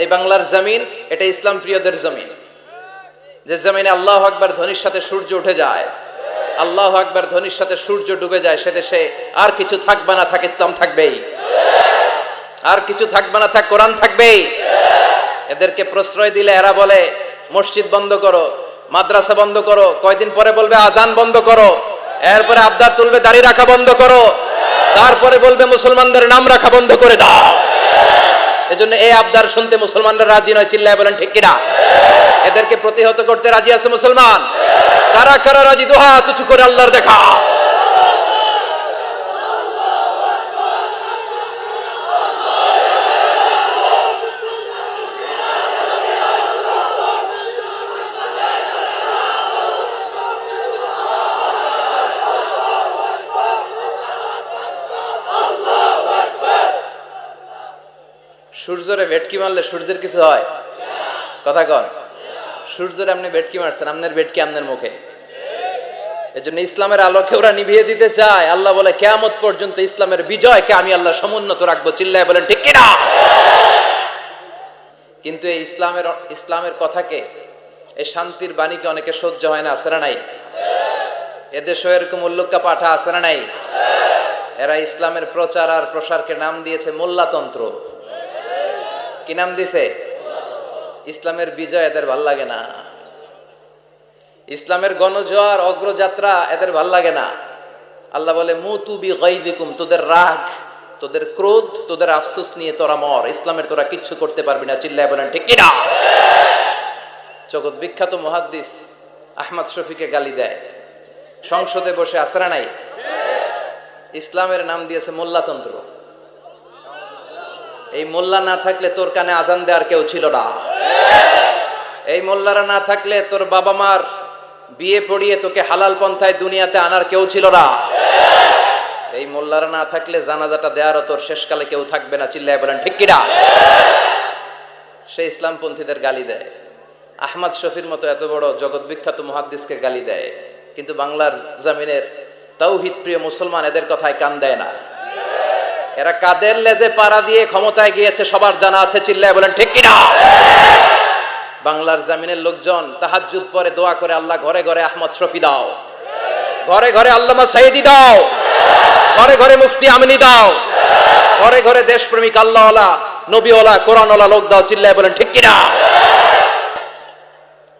এই বাংলার জমিন, এটা ইসলাম প্রিয়দের জমিন। যে জমিনে আল্লাহ আকবার ধ্বনির সাথে সূর্য উঠে যায়, আল্লাহ আকবার ধ্বনির সাথে সূর্য ডুবে যায়, সে দেশে আর কিছু থাকবে না, থাক ইসলাম থাকবেই। আর কিছু থাকবে না, থাক কোরআন থাকবেই। এদেরকে প্রশ্রয় দিলে এরা বলে, মসজিদ বন্ধ করো, মাদ্রাসা বন্ধ করো, কয়দিন পরে বলবে আজান বন্ধ করো, এরপরে আবদার তুলবে, দাড়ি রাখা বন্ধ করো, তারপরে বলবে মুসলমানদের নাম রাখা বন্ধ করে দাও। এজন্য এই আবদার শুনতে মুসলমানরা রাজি নয়, চিল্লায় বলেন, ঠিক কিনা? এদেরকে প্রতিহত করতে রাজি আছে মুসলমান? তারা কারা রাজি? দোহা, চুচু করে আল্লাহর দেখা। সূর্যরে ভেটকি মারলে সূর্যের কিছু হয়? কথা কন। সূর্যরে আপনি ভেটকি মারছেন, আপনার ভেটকি আপনার মুখে। এজন্য ইসলামের আলোকে ওরা নিভিয়ে দিতে চায়। আল্লাহ বলে, কেয়ামত পর্যন্ত ইসলামের বিজয়কে আমি আল্লাহ সমুন্নত রাখব। চিল্লায় বলেন, ঠিক কিনা? কিন্তু এই ইসলামের ইসলামের কথাকে, এই শান্তির বাণীকে অনেকে সহ্য হয় না আসরা নাই? এদেশেও এরকম উল্লুক্কা পাঠা আসরা নাই? এরা ইসলামের প্রচার আর প্রসারকে নাম দিয়েছে মোল্লাতন্ত্র। কি নাম দিছে? ইসলামের বিজয় এদের ভালো লাগে না। ইসলামের গণজোয়ার, অগ্রযাত্রা এদের ভালো লাগে না। আল্লাহ বলে তোদের রাগ, তোদের ক্রোধ, তোদের আফসোস নিয়ে তোরা মর। ইসলামের তোরা কিচ্ছু করতে পারবি না। চিল্লায় বলেন, ঠিক কিনা জগৎ বিখ্যাত মহাদ্দিস আহমদ শফিকে গালি দেয়। সংসদে বসে আসরা নাই ইসলামের নাম দিয়েছে মোল্লাতন্ত্র। এই মোল্লা না থাকলে তোর কানে আজান দেওয়ার কেউ ছিল না। এই মোল্লারা না থাকলে তোর বাবা মার বিয়ে পড়িয়ে তোকে হালাল পন্থায় দুনিয়াতে আনার কেউ ছিল না। এই মোল্লারা না থাকলে জানাজাটা দেওয়ারও তোর শেষকালে কেউ থাকবে না, চিল্লায় বলেন, ঠিক কিনা? সে ইসলামপন্থীদের গালি দেয়। আহমদ শফির মতো এত বড় জগৎ বিখ্যাত মহাদ্দিসকে গালি দেয়। কিন্তু বাংলার জামিনের তৌহিদ প্রিয় মুসলমান এদের কথায় কান দেয় না। এরা কাদের লেজে পাড়া দিয়ে ক্ষমতায় গিয়েছে? সবার জানা আছে, চিল্লায় বলেন, ঠিক কিনা? বাংলার জামিনের লোকজন তাহাজ্জুদ পরে দোয়া করে, আল্লাহ ঘরে ঘরে আহমদ শফি দাও। ঘরে ঘরে আল্লামা সাইদি দাও। ঘরে ঘরে মুফতি আমিনি দাও। ঘরে ঘরে দেশপ্রেমিক আল্লাহওয়ালা, নবীওয়ালা, কোরআনওয়ালা লোক দাও, চিল্লায় বলেন, ঠিক কিনা?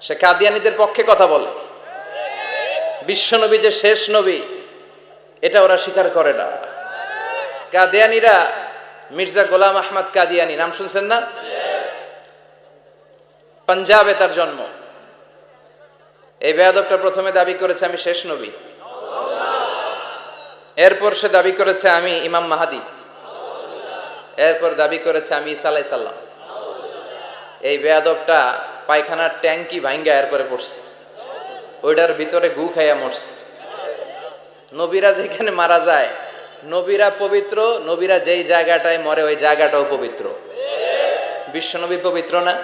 সে কাদিয়ানিদের পক্ষে কথা বলে। বিশ্বনবী যে শেষ নবী, এটা ওরা স্বীকার করে না। কাদিয়ানিরা মির্জা গোলাম আহমদ কাদিয়ানি, নাম শুনছেন না? পাঞ্জাবে তার জন্ম। এই বেয়াদবটা প্রথমে দাবি করেছে আমি শেষ নবী। এরপর সে দাবি করেছে আমি ইমাম মাহাদি। এরপর দাবি করেছে আমি ইসা আলাই সাল্লাম এই বেয়াদবটা পায়খানার ট্যাঙ্কি ভাঙ্গা এরপরে পড়ছে। ওইটার ভিতরে গু খাইয়া মরছে। নবীরা যেখানে মারা যায় নবীরা পবিত্র, নবীরা যেই জায়গাটায় মরে ওই জায়গাটাও পবিত্র। বিশ্বনবী পবিত্র না?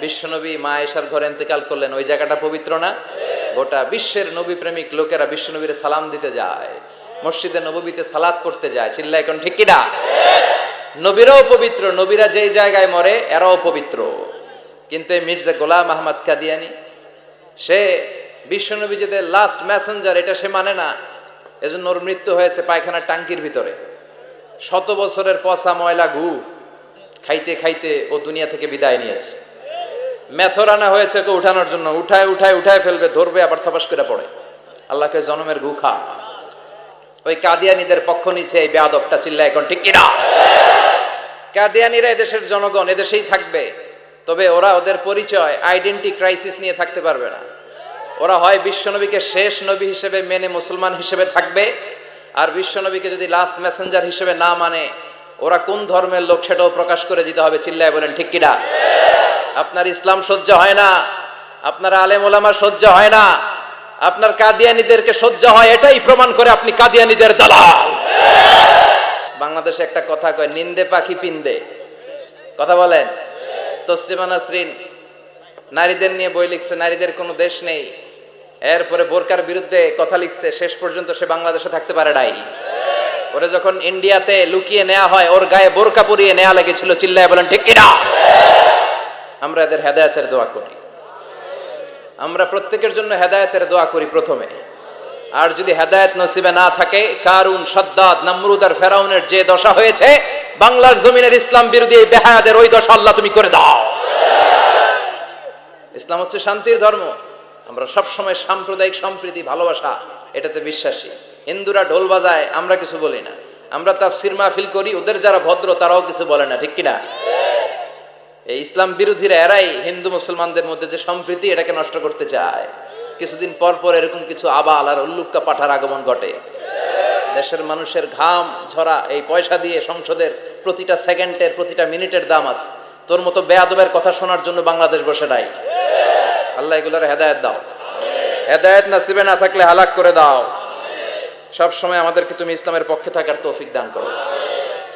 বিশ্বনবী মা এসার ঘরে ইন্তেকাল করলেন, ওই জায়গাটা পবিত্র না? গোটা বিশ্বের নবী প্রেমিক লোকেরা বিশ্বনবীর সালাম দিতে যায়, মসজিদে নবীতে সালাদ করতে যায়। চিল্লা এখন ঠিক কিনা? নবীরাও পবিত্র, নবীরা যেই জায়গায় মরে এরাও পবিত্র। কিন্তু এই মির্জা গোলাম আহমদ কাদিয়ানি, সে বিশ্বনবী যে লাস্ট মেসেঞ্জার এটা সে মানে না। এজন্য ওর মৃত্যু হয়েছে পায়খানার টাঙ্কির ভিতরে। শত বছরের পচা ময়লা ঘু খাইতে খাইতে ও দুনিয়া থেকে বিদায় নিয়েছে। মেথর আনা হয়েছে ওকে উঠানোর জন্য। উঠায় উঠায় উঠায় ফেলবে, ধরবে, আবার থপাস করে পড়ে। আল্লাহকে জনমের গু খা। ওই কাদিয়ানিদের পক্ষ নিচ্ছে এই বেয়াদবটা চিল্লা এখন, ঠিক কিনা কাদিয়ানিরা এদেশের জনগণ, এদেশেই থাকবে। তবে ওরা ওদের পরিচয় আইডেন্টি ক্রাইসিস নিয়ে থাকতে পারবে না। ওরা হয় বিশ্বনবীকে শেষ নবী হিসেবে মেনে মুসলমান হিসেবে থাকবে, আর বিশ্বনবীকে যদি লাস্ট মেসেঞ্জার হিসেবে না মানে ওরা কোন ধর্মের লোক সেটাও প্রকাশ করে দিতে হবে, চিল্লায় বলেন, ঠিক কিনা? আপনার ইসলাম সহ্য হয় না, আপনার আলেম ওলামা সহ্য হয় না, আপনার কাদিয়ানিদেরকে সহ্য হয়, এটাই প্রমাণ করে আপনি কাদিয়ানিদের দালাল। বাংলাদেশে একটা কথা কয়, নিন্দে পাখি পিন্দে। কথা বলেন? তসলিমা নাসরিন, নারীদের নিয়ে বই লিখছে, নারীদের কোনো দেশ নেই। এরপরে বোরকার বিরুদ্ধে কথা লিখছে, শেষ পর্যন্ত সে বাংলাদেশে থাকতে পারে নাই। ওরে যখন ইন্ডিয়াতে লুকিয়ে নেওয়া হয়, ওর গায়ে বোরকা পরিয়ে নেওয়া লেগেছিল, চিল্লায় বলেন, ঠিক কিনা? আমরা এদের হেদায়েতের দোয়া করি। আমরা প্রত্যেকের জন্য হেদায়তের দোয়া করি প্রথমে। আর যদি হেদায়ত নসিবে না থাকে, কারুন, সদ্দাদ, নমরুদ আর ফেরাউনের যে দশা হয়েছে, বাংলার জমিনের ইসলাম বিরোধী বেহায়াদের ওই দশা আল্লাহ তুমি করে দাও। ইসলাম হচ্ছে শান্তির ধর্ম। আমরা সব সময় সাম্প্রদায়িক সম্প্রীতি, ভালোবাসা, এটাতে বিশ্বাসী। হিন্দুরা ঢোল বাজায়, আমরা কিছু বলি না। আমরা তাফসির মাহফিল করি, ওদের যারা ভদ্র, তারাও কিছু বলে না, ঠিক কিনা? এই ইসলাম বিরোধীরা এরাই হিন্দু মুসলমানদের মধ্যে যে সম্প্রীতি, এটাকে নষ্ট করতে চায়। কিছুদিন পর পর এরকম কিছু আবাল আর উল্লুক্কা পাঠার আগমন ঘটে। দেশের মানুষের ঘাম, ঝরা, এই পয়সা দিয়ে সংসদের প্রতিটা সেকেন্ডের, প্রতিটা মিনিটের দাম আছে। তোর মতো বেয়াদবের কথা শোনার জন্য বাংলাদেশ বসে নাই। আল্লাহ এগুলোর হেদায়েত দাও। হেদায়েত নাসিবে না থাকলে হালাক করে দাও। সব সময় আমাদেরকে তুমি ইসলামের পক্ষে থাকার তৌফিক দান করো।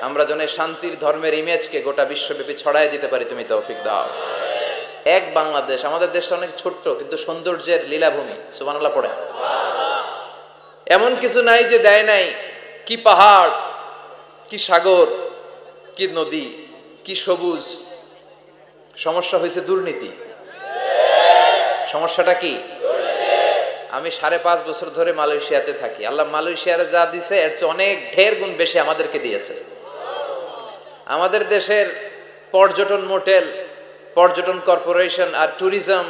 আমরা যেন শান্তির ধর্মের ইমেজকে গোটা বিশ্বব্যাপী ছড়াই দিতে পারি, তুমি তৌফিক দাও। এক বাংলাদেশ, আমাদের দেশটা অনেক ছোট্ট, কিন্তু সৌন্দর্যের লীলাভূমি। সুবহানাল্লাহ, পড়ে। এমন কিছু নাই যে দেয় নাই। কি পাহাড়, কি সাগর, কি নদী, কি সবুজ। সমস্যা হয়েছে দুর্নীতি। সমস্যাটা কি? আমি সাড়ে পাঁচ বছর ধরে মালয়েশিয়াতে থাকি। আল্লাহ মালয়েশিয়ারে যা দিছে, এর চেয়ে অনেক ঢের গুণ বেশি আমাদেরকে দিয়েছে। আমাদের দেশের পর্যটন মোটেল, পর্যটন কর্পোরেশন আর ট্যুরিজম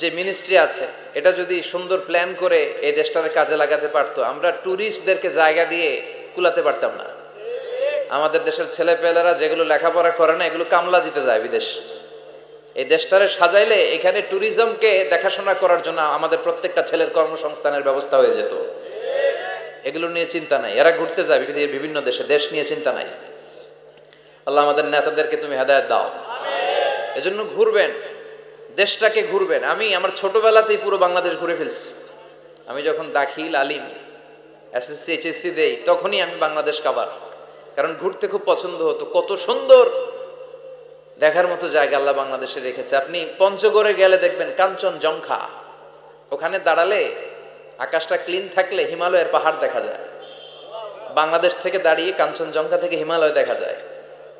যে মিনিস্ট্রি আছে, এটা যদি সুন্দর প্ল্যান করে এই দেশটার কাজে লাগাতে পারতো, আমরা ট্যুরিস্টদেরকে জায়গা দিয়ে কুলাতে পারতাম না। আমাদের দেশের ছেলেপেলেরা যেগুলো লেখাপড়া করে না, এগুলো কামলা দিতে যায় বিদেশ। এই দেশটারে সাজাইলে এখানে ট্যুরিজমকে দেখাশোনা করার জন্য আমাদের প্রত্যেকটা ছেলের কর্মসংস্থানের ব্যবস্থা হয়ে যেত। এগুলো নিয়ে চিন্তা নাই। এরা ঘুরতে যায় পৃথিবীর বিভিন্ন দেশে দেশ নিয়ে চিন্তা নাই। আল্লাহ আমাদের নেতাদেরকে তুমি হেদায়ত দাও। এজন্য ঘুরবেন, দেশটাকে ঘুরবেন। আমি আমার ছোটবেলাতেই পুরো বাংলাদেশ ঘুরে ফেলছি। আমি যখন দাখিল, আলিম, এসএসসি, এইচএসসি দেই, তখনই আমি বাংলাদেশ কাবার কারণ ঘুরতে খুব পছন্দ হতো। কত সুন্দর দেখার মতো জায়গা আল্লাহ বাংলাদেশে রেখেছে। আপনি পঞ্চগড়ে গেলে দেখবেন কাঞ্চন জংখা ওখানে দাঁড়ালে আকাশটা ক্লিন থাকলে হিমালয়ের পাহাড় দেখা যায়। বাংলাদেশ থেকে দাঁড়িয়ে কাঞ্চনজঙ্ঘা থেকে হিমালয় দেখা যায়।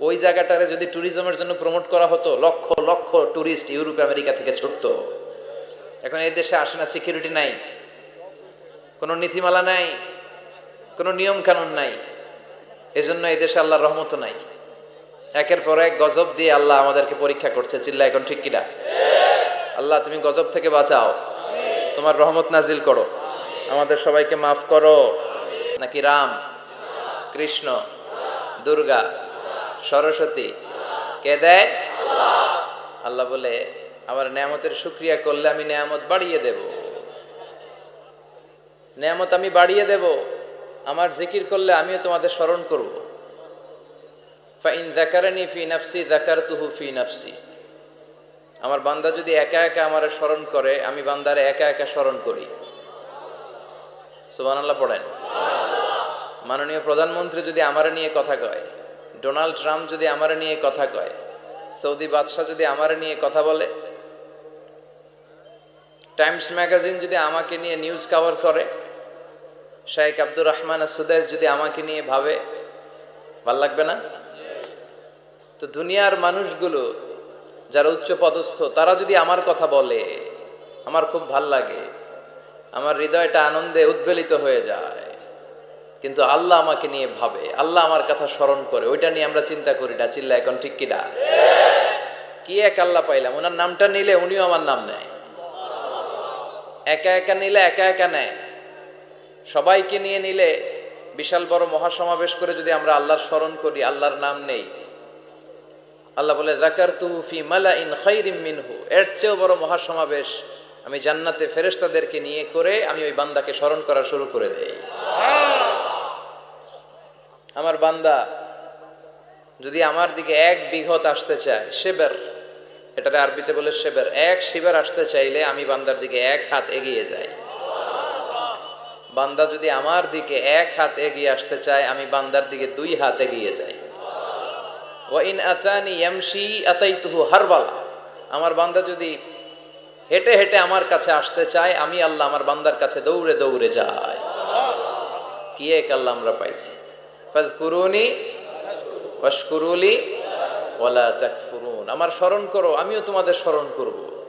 ওই জায়গাটারে যদি ট্যুরিজমের জন্য প্রমোট করা হতো, lakh lakh tourist Europe, America থেকে ছুটত। এখন এই দেশে আসে না, সিকিউরিটি নাই। কোনো নীতিমালা নাই। কোনো নিয়ম কানুন নাই। এজন্য এই দেশে আল্লাহর রহমত নাই। একের পর এক গজব দিয়ে আল্লাহ আমাদেরকে পরীক্ষা করছে। চিল্লা, এখন ঠিক কিনা? আল্লাহ, তুমি গজব থেকে বাঁচাও। তোমার রহমত নাজিল করো। আমাদের সবাইকে মাফ করো। নাকি রাম? কৃষ্ণ? দুর্গা? সরস্বতী? কে দেয় আল্লাহ বলে, আমার নেয়ামতের শুক্রিয়া করলে আমি নেয়ামত বাড়িয়ে দেব। নেয়ামত আমি বাড়িয়ে দেব। আমার জিকির করলে আমিও তোমাদের স্মরণ করব। ফাইন জাকারানি ফি নাফসি জাকারতুহু ফি নাফসি আমার বান্দা যদি একা একা আমার স্মরণ করে, আমি বান্দারে একা একা স্মরণ করি। সুবহানাল্লাহ পড়েন। মাননীয় প্রধানমন্ত্রী যদি আমার নিয়ে কথা কয়, ডোনাল্ড ট্রাম্প যদি আমার নিয়ে কথা কয়, সৌদি বাদশাহ যদি আমার নিয়ে কথা বলে, টাইমস ম্যাগাজিন যদি আমাকে নিয়ে নিউজ কভার করে, শাইখ আব্দুর রহমান সুদেশ যদি আমাকে নিয়ে ভাবে, ভালো লাগবে না? তো দুনিয়ার মানুষগুলো যারা উচ্চ পদস্থ, তারা যদি আমার কথা বলে, আমার খুব ভালো লাগে, আমার হৃদয়টা আনন্দে উদ্বেলিত হয়ে যায়। কিন্তু আল্লাহ আমাকে নিয়ে ভাবে, আল্লাহ আমার কথা স্মরণ করে, ওইটা নিয়ে আমরা চিন্তা করি না, চিল্লা, এখন ঠিক কিনা কি এক আল্লাহ পাইলাম? ওনার নামটা নিলে উনিও আমার নাম নেয়। একা একা নিলে একা একা নেয়। সবাইকে নিয়ে নিলে বিশাল বড় মহাসমাবেশ করে যদি আমরা আল্লাহর স্মরণ করি, আল্লাহর নাম নেই আল্লাহ বলে জাকার তুফি মালা ইন খৈরিম মিনহু। এর চেয়েও বড় মহাসমাবেশ আমি জান্নাতে ফেরেশতাদেরকে নিয়ে করে আমি ওই বান্দাকে স্মরণ করা শুরু করে দেই। আমার বান্দা, যদি আমার দিকে এক বিঘত আসতে চায়, সেবের এটাতে আরবিতে বলে সেবের, এক শিবের আসতে চাইলে আমি বান্দার দিকে এক হাত এগিয়ে যাই। বান্দা যদি আমার দিকে এক হাত এগিয়ে আসতে চায়, আমি বান্দার দিকে দুই হাত এগিয়ে যাই। ওয়াইন আচানি এমসি আতাইতুহু হারবালা। আমার বান্দা যদি হেঁটে হেঁটে আমার কাছে আসতে চায়, আমি আল্লাহ আমার বান্দার কাছে দৌড়ে দৌড়ে যাই। কি এক আল্লাহ আমরা পাইছি। ফাজকুরুনি ওয়াশকুরুলি ওয়ালা তাকফুরুন। আমার স্মরণ করো, আমিও তোমাদের স্মরণ করব।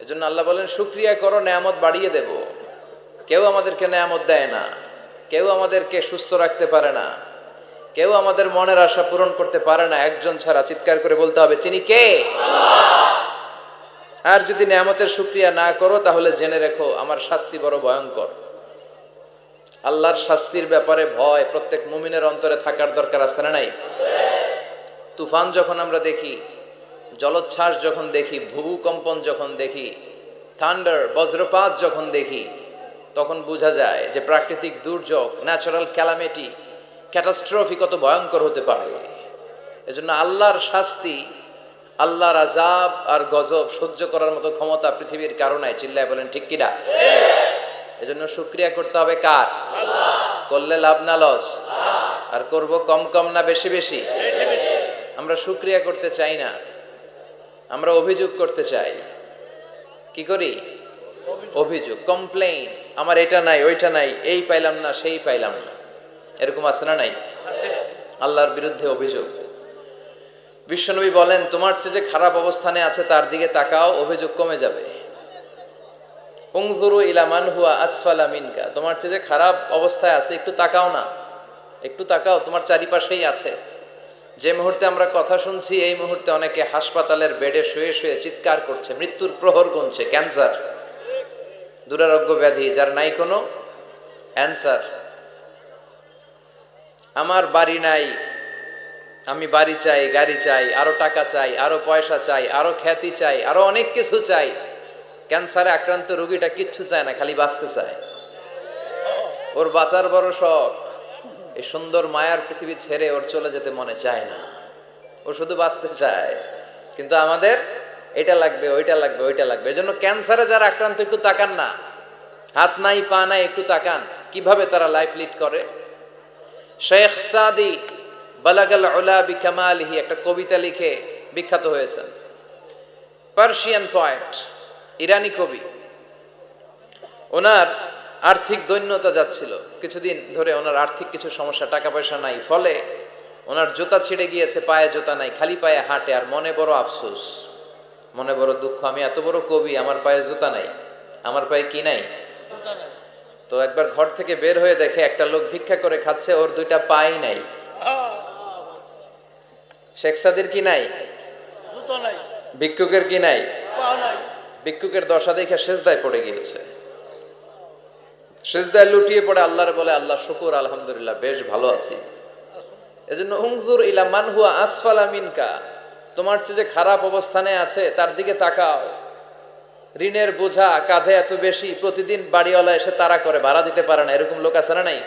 এজন্য আল্লাহ বলেন, শুক্রিয়া করো, নেয়ামত বাড়িয়ে দেব। কেউ আমাদেরকে নেয়ামত দেয় না। কেউ আমাদেরকে সুস্থ রাখতে পারে না। কেউ আমাদের মনের আশা পূরণ করতে পারে না, একজন ছাড়া চিৎকার করে বলতে হবে, তিনি কে? আর যদি নেয়ামতের শুক্রিয়া না করো, তাহলে জেনে রেখো, আমার শাস্তি বড় ভয়ঙ্কর। আল্লাহর শাস্তির ব্যাপারে ভয়, প্রত্যেক মুমিনের অন্তরে থাকার দরকার আছে না নাই? তুফান যখন আমরা দেখি, জলোচ্ছ্বাস যখন দেখি ভূকম্পন যখন দেখি থান্ডার বজ্রপাত যখন দেখি, তখন বোঝা যায় যে প্রাকৃতিক দুর্যোগ ন্যাচারাল ক্যালামিটি ক্যাটাস্ট্রফি কত ভয়ঙ্কর হতে পারে। এজন্য আল্লাহর শাস্তি আল্লাহর আজাব আর গজব সহ্য করার মতো ক্ষমতা পৃথিবীর কারণে চিল্লায় বলেন ঠিক কিনা? এজন্য শুক্রিয়া করতে হবে কার? করলে লাভ না লস। আর করব কম কম না বেশি বেশি। আমরা শুক্রিয়া করতে চাই না। আমরা অভিযোগ করতে চাই। কি করি? অভিযোগ কমপ্লেইন আমার এটা নাই ওইটা নাই এই পাইলাম না সেই পাইলাম না। এরকম আছে না নাই? আল্লাহর বিরুদ্ধে অভিযোগ। বিশ্বনবী বলেন, তোমার চেয়ে যে খারাপ অবস্থানে আছে, তার দিকে তাকাও, অভিযোগ কমে যাবে। আসফালা মিনকা। তোমার চেয়ে যে খারাপ অবস্থায় আছে, একটু তাকাও না। একটু তাকাও, তোমার চারিপাশেই আছে। যে মুহূর্তে আমরা কথা শুনছি, এই মুহূর্তে অনেকে হাসপাতালের বেডে শুয়ে শুয়ে চিৎকার করছে, মৃত্যুর প্রহর গুনছে, ক্যান্সার, দুরারোগ্য ব্যাধি, যার নাই কোনো অ্যান্সার। আমার বাড়ি নাই। আমি বাড়ি চাই, গাড়ি চাই, আরও টাকা চাই, আরও পয়সা চাই, আরও খ্যাতি চাই, আরও অনেক কিছু চাই। ক্যান্সারে আক্রান্ত রোগীটা কিচ্ছু চায় না, খালি বাঁচতে চায়। ওর বাঁচার বড় শখ। এই সুন্দর মায়ার পৃথিবী ছেড়ে ওর চলে যেতে মনে চায় না। ও শুধু বাঁচতে চায়। কিন্তু আমাদের এটা লাগবে, ওইটা লাগবে ওইটা লাগবে। এজন্য ক্যান্সারে যারা আক্রান্ত, একটু তাকান না। হাত নাই, পা নাই, একটু তাকান। কীভাবে তারা লাইফ লিড করে? শেখ সাদি বালাগাল উলা বিকামালিহি একটা কবিতা লিখে বিখ্যাত হয়েছেন। পার্সিয়ান পয়েন্ট ইরানি কবি। ওনার আর্থিক দৈন্যতা যাচ্ছিল। কিছুদিন ধরে ওনার আর্থিক কিছু সমস্যা টাকা পয়সা নাই। ফলে ওনার জুতা ছিঁড়ে গিয়েছে, পায়ে জুতা নাই, খালি পায়ে হাঁটে, আর মনে বড় আফসোস। মনে বড় দুঃখ, আমি এত বড় কবি, আমার পায়ে জুতা নাই, আমার পায়ে কি নাই? তো একবার ঘর থেকে বের হয়ে দেখে একটা লোক ভিক্ষা করে খাচ্ছে ওর দুইটা পাই নাই। শেখ সাদির কি নাই? ভিক্ষুকের কি নাই? ভিক্ষুকের দশা দেখে সেজদায় পড়ে গিয়েছে। সেজদায় লুটিয়ে পড়ে আল্লাহর বলে আল্লাহ শুকুর আলহামদুলিল্লাহ বেশ ভালো আছি। এজন্য উংজুর ইলা মান হুয়া আসফালা মিনকা তোমার চেয়ে যে খারাপ অবস্থানে আছে তার দিকে তাকাও। ঋণের বোঝা কাঁধে এত বেশি প্রতিদিন বাড়িওয়ালা এসে তারা করে ভাড়া দিতে পারে না। এরকম লোক আছে না নাই?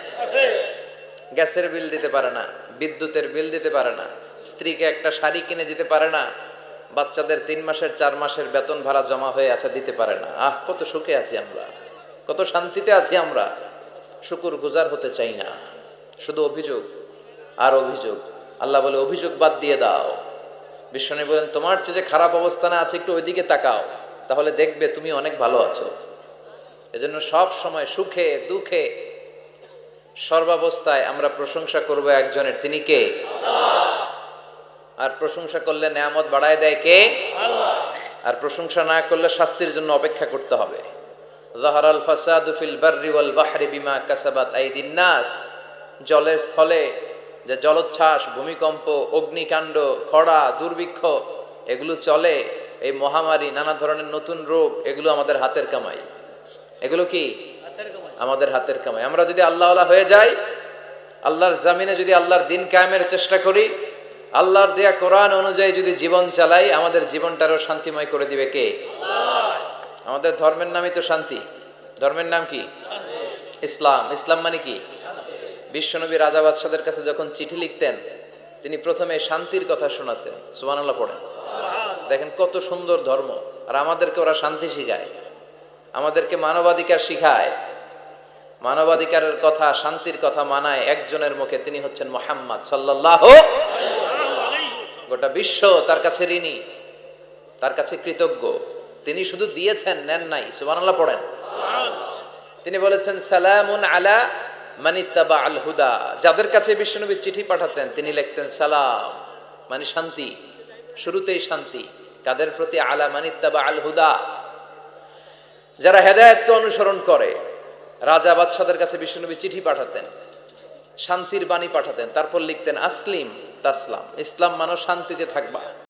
গ্যাসের বিল দিতে পারে না বিদ্যুতের বিল দিতে পারে না স্ত্রীকে একটা শাড়ি কিনে দিতে পারে না বাচ্চাদের তিন মাসের চার মাসের বেতন ভাড়া জমা হয়ে আছে দিতে পারে না। আহ কত সুখে আছি আমরা কত শান্তিতে আছি আমরা। শুকুর গুজার হতে চাই না শুধু অভিযোগ আর অভিযোগ। আল্লাহ বলে অভিযোগ বাদ দিয়ে দাও। বিশ্বনী বলেন তোমার চেয়ে যে খারাপ অবস্থানে আছে একটু ওইদিকে তাকাও। তাহলে দেখবে তুমি অনেক ভালো আছো। এজন্য সব সময় সুখে, দুঃখে সর্বাবস্থায় আমরা প্রশংসা করব একজনের। তিনি কে? আর প্রশংসা করলে নেয়ামত বাড়ায় দেয় কে? আর প্রশংসা না করলে শাস্তির জন্য অপেক্ষা করতে হবে। নাস। জলে স্থলে যে জলোচ্ছ্বাস, ভূমিকম্প, অগ্নিকাণ্ড, খরা, দুর্ভিক্ষ, এগুলো চলে। এই মহামারী নানা ধরনের নতুন রোগ এগুলো আমাদের হাতের কামাই। এগুলো কি? আমাদের হাতের কামাই। আমরা যদি আল্লাহওয়ালা হয়ে যাই আল্লাহর জামিনে যদি আল্লাহর দিন কায়েমের চেষ্টা করি আল্লাহর দেয়া কোরআন অনুযায়ী যদি জীবন চালাই আমাদের জীবনটারও শান্তিময় করে দিবে কে? আমাদের ধর্মের নামই তো শান্তি। ধর্মের নাম কি? ইসলাম। ইসলাম মানে কি? বিশ্বনবী রাজা বাদশাদের কাছে যখন চিঠি লিখতেন তিনি প্রথমে শান্তির কথা শোনাতেন। সুবহানাল্লাহ পড়েন। দেখেন কত সুন্দর ধর্ম, আর আমাদেরকে ওরা শান্তি শিখায়, আমাদেরকে মানবাধিকার শিখায়। মানবাধিকারের কথা, শান্তির কথা মানায় একজনের মুখে, তিনি হচ্ছেন মোহাম্মদ সাল্লাহ গোটা বিশ্ব তার কাছে ঋণী, তার কাছে কৃতজ্ঞ। তিনি শুধু দিয়েছেন, নেন নাই, সুবহানাল্লাহ পড়েন। তিনি বলেছেন, সালামুন আলা মানিত্তাবা আল হুদা। যাদের কাছে বিশ্বনবী চিঠি পাঠাতেন, তিনি লিখতেন, সালাম মানে শান্তি। শুরুতেই শান্তি কাদের প্রতি আলা মানিত্তাবা আল হুদা। যারা হেদায়তকে অনুসরণ করে, রাজা বাদশাদের কাছে বিষ্ণুনবী চিঠি পাঠাতেন, শান্তির বাণী পাঠাতেন, তারপর লিখতেন, আসলিম তাসলাম, ইসলাম মানো শান্তিতে থাকবা।